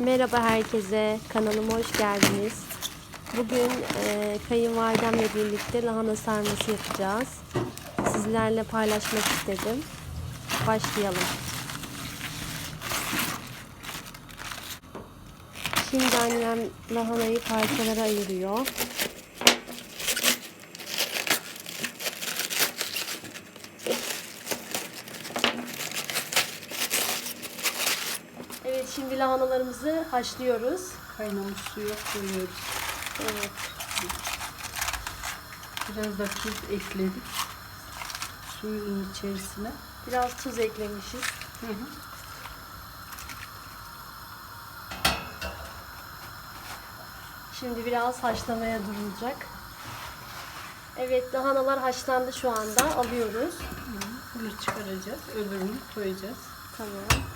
Merhaba herkese, kanalıma hoş geldiniz. Bugün e, kayınvalidemle birlikte lahana sarması yapacağız. Sizlerle paylaşmak istedim. Başlayalım. Şimdi annem lahanayı parçalara ayırıyor. Evet, şimdi lahanalarımızı haşlıyoruz. Kaynamış suya koyuyoruz. Evet. Biraz da tuz ekledik. Suyun içerisine. Biraz tuz eklemişiz. Hı hı. Şimdi biraz haşlamaya durulacak. Evet lahanalar haşlandı şu anda. Alıyoruz. Bunu çıkaracağız. Öbürünü koyacağız. Tamam.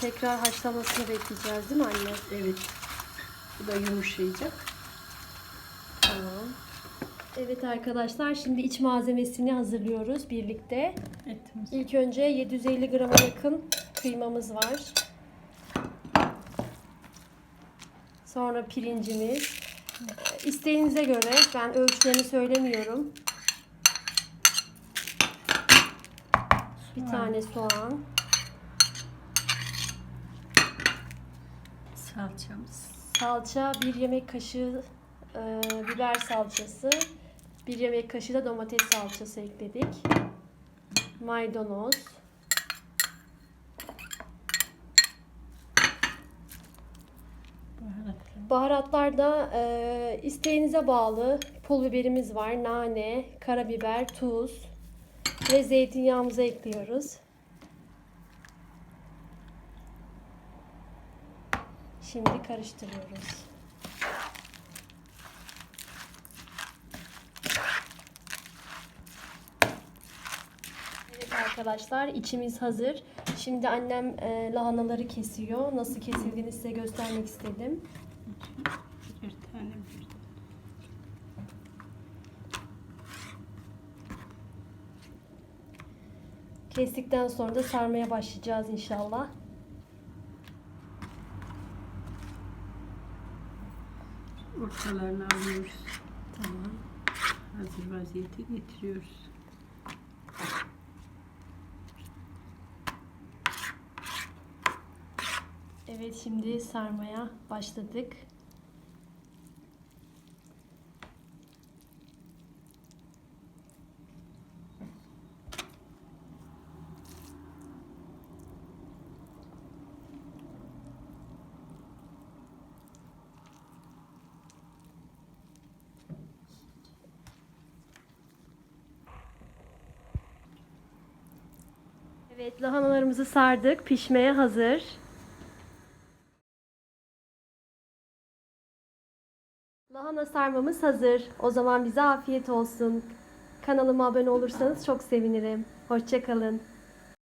Tekrar haşlamasını bekleyeceğiz değil mi anne? Evet. Bu da yumuşayacak. Tamam. Evet arkadaşlar şimdi iç malzemesini hazırlıyoruz birlikte. Etimiz. İlk önce 750 grama yakın kıymamız var. Sonra pirincimiz. İsteğinize göre ben ölçülerini söylemiyorum. Bir tane soğan, Salçamız. salça, bir yemek kaşığı e, biber salçası, bir yemek kaşığı da domates salçası ekledik. Maydanoz. Baharatlar da e, isteğinize bağlı. Pul biberimiz var, nane, karabiber, tuz ve zeytinyağımızı ekliyoruz. Şimdi karıştırıyoruz. Evet arkadaşlar içimiz hazır. Şimdi annem e, lahanaları kesiyor. Nasıl kesildiğini size göstermek istedim. Bir tane bir Kestikten sonra da sarmaya başlayacağız inşallah. Ortalarını alıyoruz. Tamam. Hazır vaziyete getiriyoruz. Evet şimdi sarmaya başladık. Evet lahanalarımızı sardık. Pişmeye hazır. Lahana sarmamız hazır. O zaman bize afiyet olsun. Kanalıma abone olursanız çok sevinirim. Hoşçakalın.